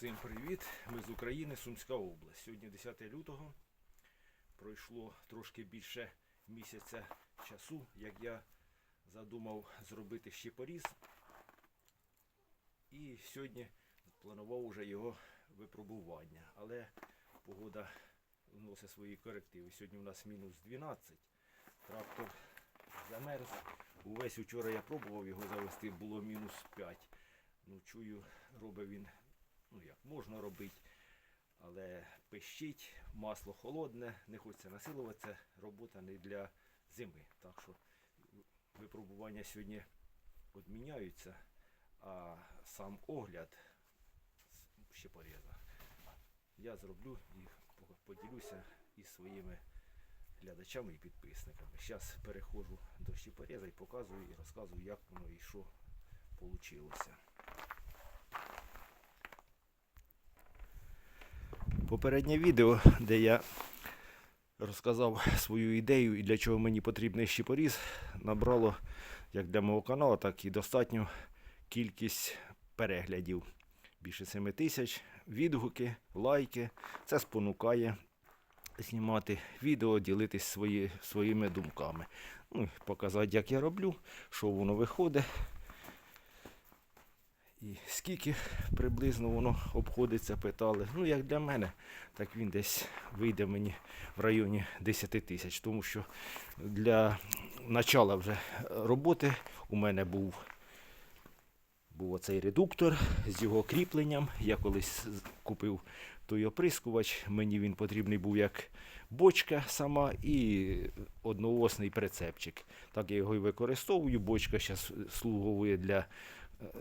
Всім привіт! Ми з України, Сумська область. Сьогодні 10 лютого. Пройшло трошки більше місяця часу, як я задумав зробити щепоріз. І сьогодні планував уже його випробування. Але погода вносить свої корективи. Сьогодні у нас мінус 12. Трактор замерз. Увесь вчора я пробував його завести, було мінус 5. Ну, чую, робить він ну як можна робити, але пищить, масло холодне, не хочеться насилуватися, робота не для зими. Так що випробування сьогодні відміняються, а сам огляд ще поріза. Я зроблю і поділюся із своїми глядачами і підписниками. Зараз переходжу до щепореза і показую і розказую, як воно і що вийшло. Попереднє відео, де я розказав свою ідею і для чого мені потрібний щепоріз, набрало як для мого каналу, так і достатню кількість переглядів. Більше 7 тисяч, відгуки, лайки. Це спонукає знімати відео, ділитись свої, своїми думками. Ну, показати, як я роблю, що воно виходить. І скільки приблизно воно обходиться, питали. Ну, як для мене, так він десь вийде мені в районі 10 тисяч. Тому що для начала вже роботи у мене був, був оцей редуктор з його кріпленням. Я колись купив той оприскувач. Мені він потрібний був як бочка сама і одноосний прицепчик. Так я його і використовую. Бочка зараз слуговує для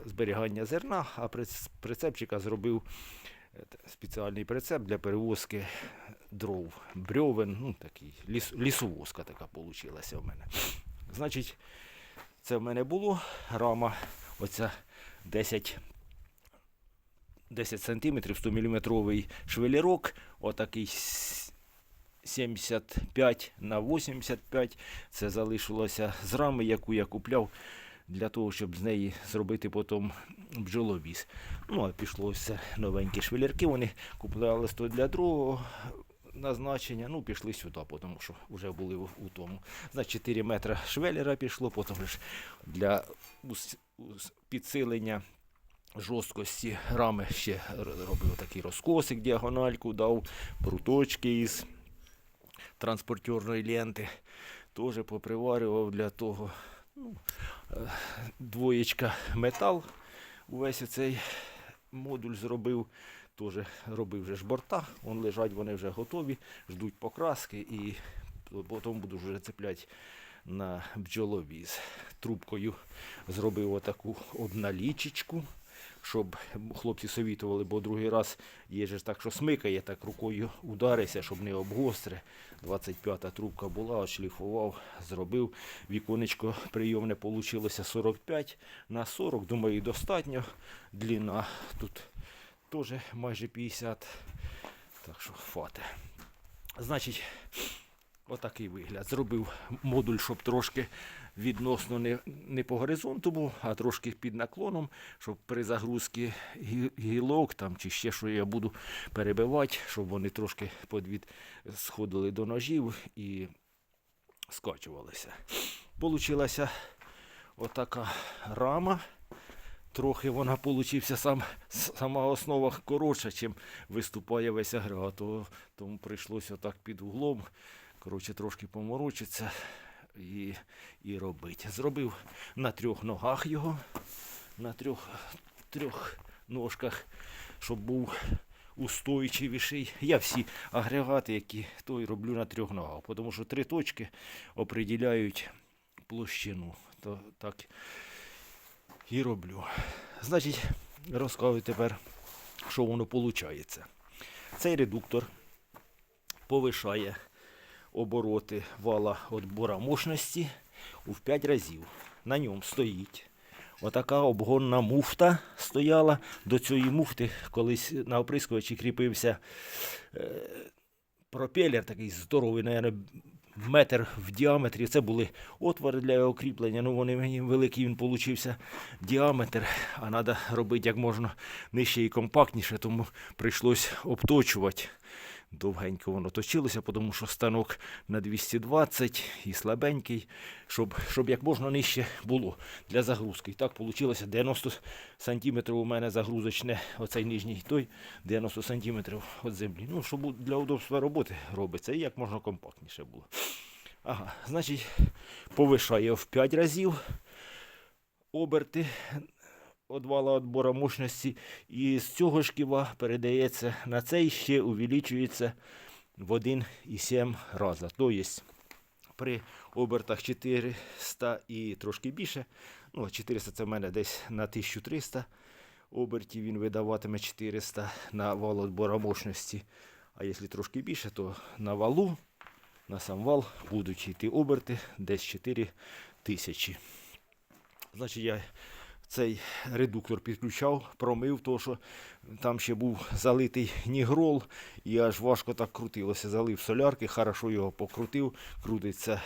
зберігання зерна, а приц- прицепчика зробив е, спеціальний прицеп для перевозки дров, брьовен, ну такий ліс, лісовозка така получилася в мене. Значить, це в мене було рама, оця 10 10 сантиметрів, 100 мм швелірок, отакий 75 на 85. Це залишилося з рами, яку я купляв для того, щоб з неї зробити потім бджоловіз. Ну, а пішло все новенькі швелірки. Вони купували то для другого назначення. Ну, пішли сюди, тому що вже були у тому. Значить, 4 метри швелера пішло, потім ж для підсилення жорсткості рами ще робив такий розкосик, діагональку дав, пруточки із транспортерної ленти. Теж поприварював для того. Ну, е, двоєчка метал. Увесь цей модуль зробив. Теж робив вже ж борта. Вон лежать, вони вже готові, ждуть покраски і потім буду вже цепляти на бджоловіз. Трубкою зробив отаку обналічечку, щоб хлопці совітували, бо другий раз є ж так, що смикає, так рукою ударися, щоб не обгостре. 25-та трубка була, ошліфував, зробив. Віконечко прийомне вийшло 45 на 40. Думаю, достатньо. Длина тут теж майже 50. Так що хватить. Значить, отакий вигляд. Зробив модуль, щоб трошки відносно не, не по горизонту був, а трошки під наклоном, щоб при загрузці гілок там, чи ще що я буду перебивати, щоб вони трошки подвід сходили до ножів і скачувалися. Получилася отака рама. Трохи вона получився сам, сама основа коротша, чим виступає весь агрегат. Тому прийшлося так під углом. Коротше, трошки поморочитися і, і робити. Зробив на трьох ногах його, на трьох, трьох ножках, щоб був устойчивіший. Я всі агрегати, які той роблю на трьох ногах, тому що три точки определяють площину. То так і роблю. Значить, розказую тепер, що воно виходить. Цей редуктор повишає обороти вала отбора мощності у 5 разів. На ньому стоїть отака обгонна муфта стояла. До цієї муфти колись на оприскувачі кріпився е, пропелер такий здоровий, наверное, метр в діаметрі. Це були отвори для його кріплення. Ну вони мені великий він получився діаметр, а треба робити як можна нижче і компактніше, тому прийшлось обточувати. Довгенько воно точилося, тому що станок на 220 і слабенький, щоб, щоб як можна нижче було для загрузки. І так вийшло 90 сантиметрів у мене загрузочне, оцей нижній той 90 сантиметрів від землі. Ну, щоб для удобства роботи робиться і як можна компактніше було. Ага, значить, повишає в 5 разів оберти одвала отбора мощності, і з цього шківа передається на цей ще увеличується в 1,7 рази. Тобто при обертах 400 і трошки більше, ну 400 це в мене десь на 1300 обертів він видаватиме 400 на вал отбора мощності. А якщо трошки більше, то на валу, на сам вал будуть йти оберти десь 4000. Значить, я цей редуктор підключав, промив, то що там ще був залитий нігрол, і аж важко так крутилося. Залив солярки, хорошо його покрутив, крутиться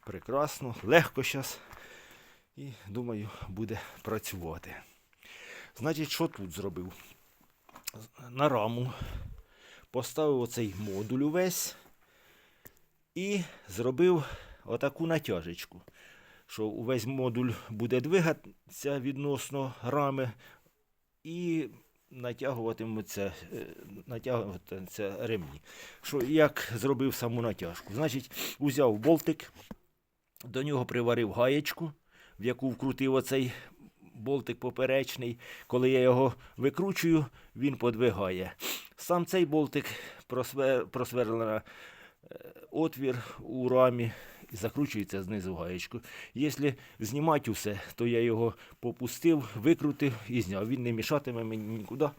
прекрасно, легко зараз. І думаю, буде працювати. Значить, що тут зробив? На раму поставив оцей модуль увесь і зробив отаку натяжечку що увесь модуль буде двигатися відносно рами і натягуватимуться, е, натягуватимуться ремні. Що, як зробив саму натяжку? Значить, узяв болтик, до нього приварив гаєчку, в яку вкрутив оцей болтик поперечний. Коли я його викручую, він подвигає. Сам цей болтик просвер... просверлено е, отвір у рамі і закручується знизу гаєчку. Якщо знімати усе, то я його попустив, викрутив і зняв. Він не мішатиме мені нікуди.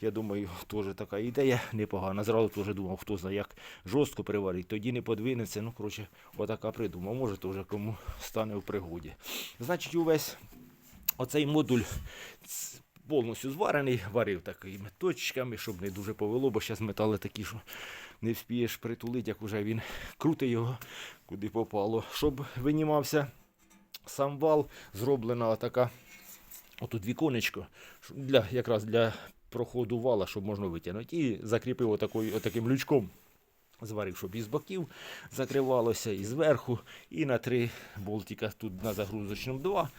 Я думаю, теж така ідея непогана. Зразу теж думав, хто знає, як жорстко приварити, тоді не подвинеться. Ну, коротше, отака придумав. Може, теж кому стане в пригоді. Значить, увесь оцей модуль повністю зварений, варив такими точками, щоб не дуже повело, бо зараз метали такі, що не вспієш притулити, як уже він крутить його, куди попало. Щоб винімався сам вал, зроблена така отут віконечко, для, якраз для проходу вала, щоб можна витягнути. І закріпив отакою, отаким лючком. Зварив, щоб із боків закривалося, і зверху, і на три болтика. Тут на загрузочному два,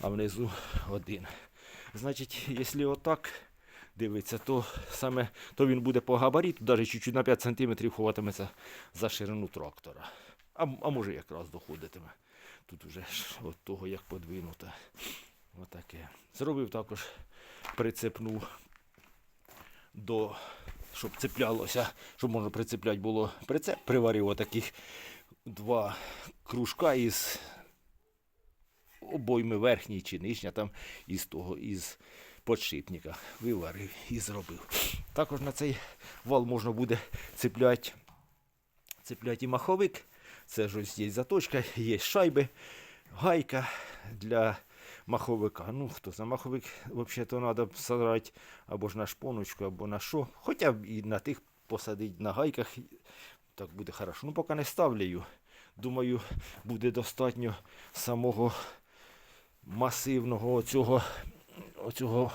а внизу один. Значить, якщо отак дивиться, то саме то він буде по габариту, навіть чуть-чуть на 5 см ховатиметься за ширину трактора. А а може якраз доходитиме. Тут вже от того як подвинуто. Отаке. Зробив також, прицепну до, щоб цеплялося, щоб можна прицепляти було прицеп, приварив отаких два кружка із обойми верхній чи нижня там із того, із подшипника. Виварив і зробив. Також на цей вал можна буде цепляти, цепляти і маховик. Це ж ось є заточка, є шайби, гайка для маховика. Ну, хто за маховик, взагалі то треба садрати або ж на шпоночку, або на що. Хоча б і на тих посадити на гайках. Так буде хорошо. Ну, поки не ставлю. Думаю, буде достатньо самого масивного оцього, оцього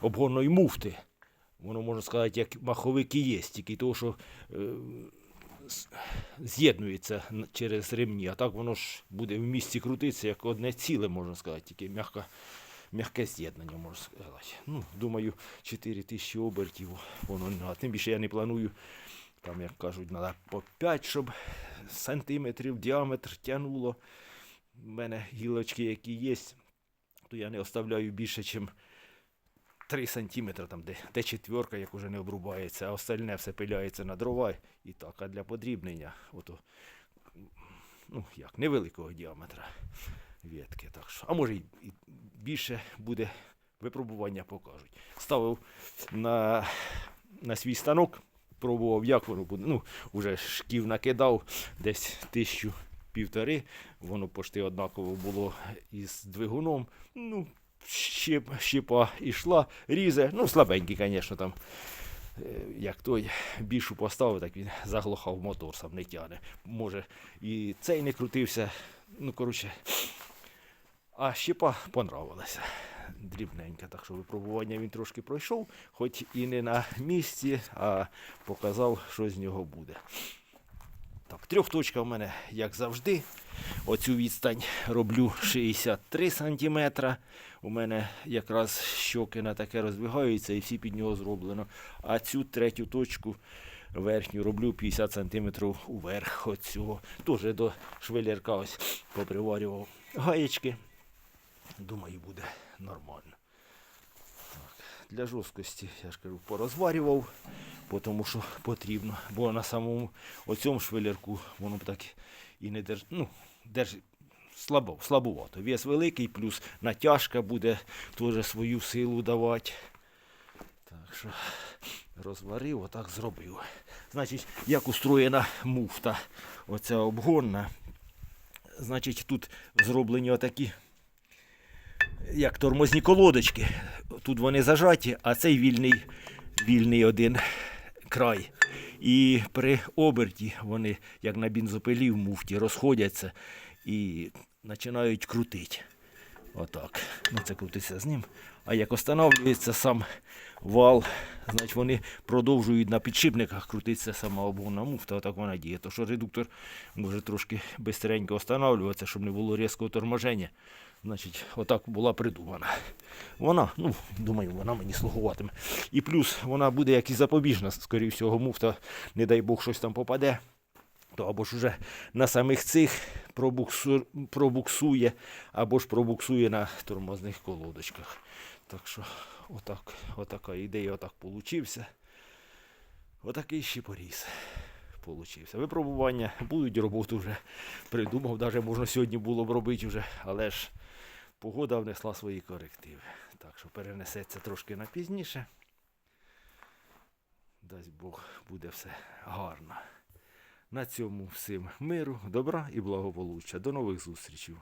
обгонної муфти. Воно можна сказати, як маховик і є, тільки того, що е, з'єднується через ремні, а так воно ж буде в місці крутитися, як одне ціле, можна сказати, тільки м'яке м'яке з'єднання, можна сказати. Ну, Думаю, 4 тисячі обертів воно не. Тим більше я не планую, там, як кажуть, треба по 5, щоб сантиметрів діаметр тягнуло в мене гілочки, які є, то я не оставляю більше, ніж 3 см, там, де де четверка, як уже не обрубається, а остальне все пиляється на дрова і так, а для подрібнення, ото, ну як, невеликого діаметра ветки. Так що, А може і більше буде випробування покажуть. Ставив на на свій станок, пробував, як воно буде. Ну, вже шків накидав десь тисячу півтори, воно почти однаково було із двигуном. Ну, щіп, щіпа йшла, різе, ну, слабенький, звісно, там е, як той більшу поставив, так він заглохав мотор, сам не тяне. Може, і цей не крутився. Ну, коротше. А щепа понравилася. Дрібненька, так що випробування він трошки пройшов, хоч і не на місці, а показав, що з нього буде. Так, трьохточка в мене, як завжди. Оцю відстань роблю 63 см. У мене якраз щоки на таке роздвигаються і всі під нього зроблено. А цю третю точку верхню роблю 50 см уверх от цього. Теж до швелірка ось поприварював гаєчки. Думаю, буде нормально. Для жорсткості, я ж кажу, порозварював, тому що потрібно. Бо на самому оцьому швелірку воно б так і не держ... ну, держить. Слабо, слабувато. Вес великий, плюс натяжка буде теж свою силу давати. Так що розварив, отак зробив. Значить, як устроєна муфта, оця обгонна. Значить, тут зроблені отакі як тормозні колодочки. Тут вони зажаті, а цей вільний, вільний один край. І при оберті вони, як на бензопилі в муфті, розходяться і починають крутити. Отак. Ну, це крутиться з ним. А як останавливається сам вал, значить вони продовжують на підшипниках крутитися сама обгонна муфта, отак вона діє. То що редуктор може трошки бистренько останавливатися, щоб не було різкого торможення. Значить, отак була придумана. Вона, ну, думаю, вона мені слугуватиме. І плюс вона буде як і запобіжна, скоріше всього, муфта, не дай Бог, щось там попаде. То або ж уже на самих цих пробуксу, пробуксує, або ж пробуксує на тормозних колодочках. Так що, отак, отака ідея, отак получився. Отакий щепоріз получився. Випробування будуть, роботу вже придумав, навіть можна сьогодні було б робити вже, але ж погода внесла свої корективи. Так що перенесеться трошки на пізніше. Дасть Бог, буде все гарно. На цьому всім миру, добра і благополуччя. До нових зустрічей.